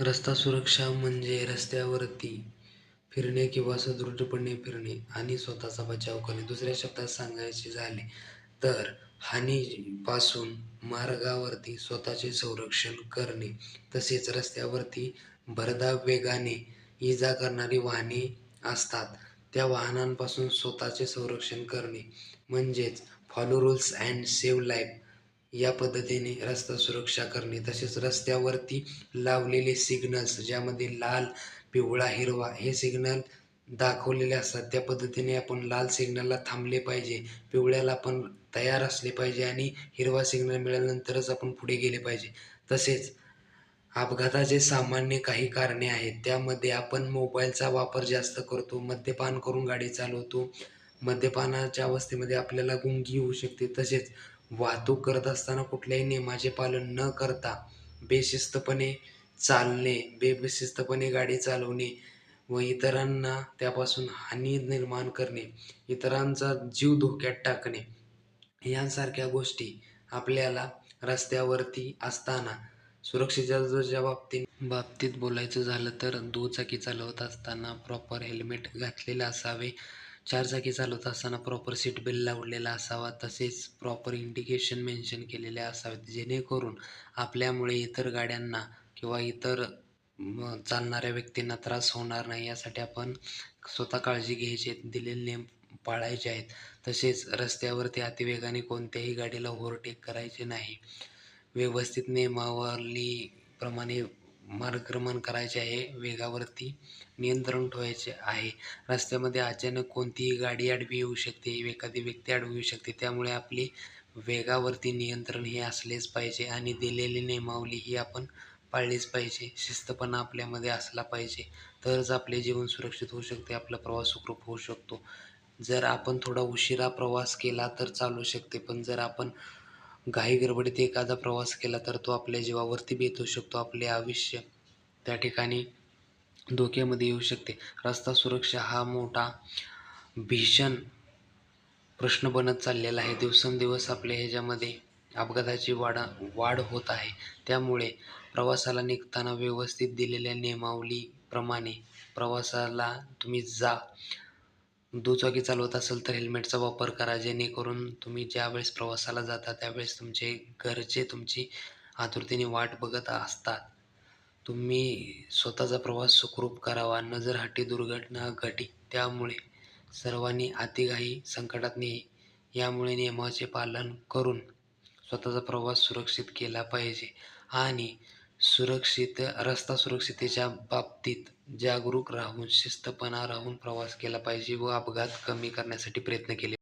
रस्ता सुरक्षा म्हणजे रस्त्यावरती फिरणे किंवा सुदृढपणे फिरणे आणि स्वतःचा बचाव करणे. दुसऱ्या शब्दात सांगायचे झाले तर हानीपासून मार्गावरती स्वतःचे संरक्षण करणे. तसेच रस्त्यावरती भरधाव वेगाने ये-जा करणारी वाहने असतात त्या वाहनांपासून स्वतःचे संरक्षण करणे म्हणजेच follow rules and save life या पद्धतीने रस्ता सुरक्षा करणे. तसेच रस्त्यावरती लावलेले सिग्नल्स ज्यामध्ये लाल, पिवळा, हिरवा हे सिग्नल दाखवलेले असतात त्या पद्धतीने आपण लाल सिग्नलला थांबले पाहिजे, पिवळ्याला आपण तयार असले पाहिजे आणि हिरवा सिग्नल मिळाल्यानंतरच आपण पुढे गेले पाहिजे. तसेच अपघाताचे सामान्य काही कारणे आहेत त्यामध्ये आपण मोबाईलचा वापर जास्त करतो, मद्यपान करून गाडी चालवतो, मद्यपानाच्या अवस्थेमध्ये आपल्याला गुंगी होऊ शकते. तसेच वाहतूक करत असताना कुठल्याही नियमाचे पालन न करता बेशिस्तपणे चालणे, बेशिस्तपणे गाडी चालवणे व इतरांना त्यापासून हानी निर्माण करणे, इतरांचा जीव धोक्यात टाकणे यांसारख्या गोष्टी आपल्याला रस्त्यावरती असताना सुरक्षेच्या बाबतीत बाबतीत बोलायचं झालं तर दुचाकी चालवत असताना प्रॉपर हेल्मेट घातलेलं असावे, चारचाकी चालवत असताना प्रॉपर सीट बेल्ट लावलेला असावा. तसेच प्रॉपर इंडिकेशन मेन्शन केलेले असावेत जेणेकरून आपल्यामुळे इतर गाड्यांना किंवा इतर चालणाऱ्या व्यक्तींना त्रास होणार नाही यासाठी आपण स्वतः काळजी घ्यायची दिलेले नियम पाळायचे आहेत. तसेच रस्त्यावरती अतिवेगाने कोणत्याही गाडीला ओव्हरटेक करायचे नाही, व्यवस्थित नियमावलीप्रमाणे मार्गक्रमण करायचे आहे, वेगावरती नियंत्रण ठेवायचे आहे. रस्त्यामध्ये अचानक कोणतीही गाडी आडवी येऊ शकते, एखादी व्यक्ती आडवी येऊ शकते त्यामुळे आपली वेगावरती नियंत्रण हे असलेच पाहिजे आणि दिलेली नियमावली ही आपण पाळलीच पाहिजे. शिस्तपणा आपल्यामध्ये असला पाहिजे तरच आपले जीवन सुरक्षित होऊ शकते, आपला प्रवास सुखरूप होऊ शकतो. जर आपण थोडा उशिरा प्रवास केला तर चालू शकते पण जर आपण घाईगडबडीत एखादा प्रवास केला तर तो आपल्या जीवावरती बेतू शकतो, आपले आयुष्य त्या ठिकाणी धोक्यामध्ये येऊ शकते. रस्ता सुरक्षा हा मोठा भीषण प्रश्न बनत चाललेला आहे. दिवसेंदिवस आपल्या ह्याच्यामध्ये अपघाताची वाढ वाढ होत आहे. त्यामुळे प्रवासाला निघताना व्यवस्थित दिलेल्या नियमावलीप्रमाणे प्रवासाला तुम्ही जा. दुचाकी चालवत असाल तर हेल्मेटचा वापर करा जेणेकरून तुम्ही ज्यावेळेस प्रवासाला जाता त्यावेळेस तुमचे घरचे तुमची आतुरतेने वाट बघत असतात. तुम्ही स्वतःचा प्रवास सुखरूप करावा, नजरहटी दुर्घटना घटी त्यामुळे सर्वांनी अतिघाई संकटात नेई यामुळे नियमाचे पालन करून स्वतःचा प्रवास सुरक्षित केला पाहिजे आणि सुरक्षित रस्ता सुरक्षिततेच्या बाबतीत जागरूक राहून, शिस्तपणा राहून प्रवास केला पाहिजे व अपघात कमी करण्यासाठी प्रयत्न केले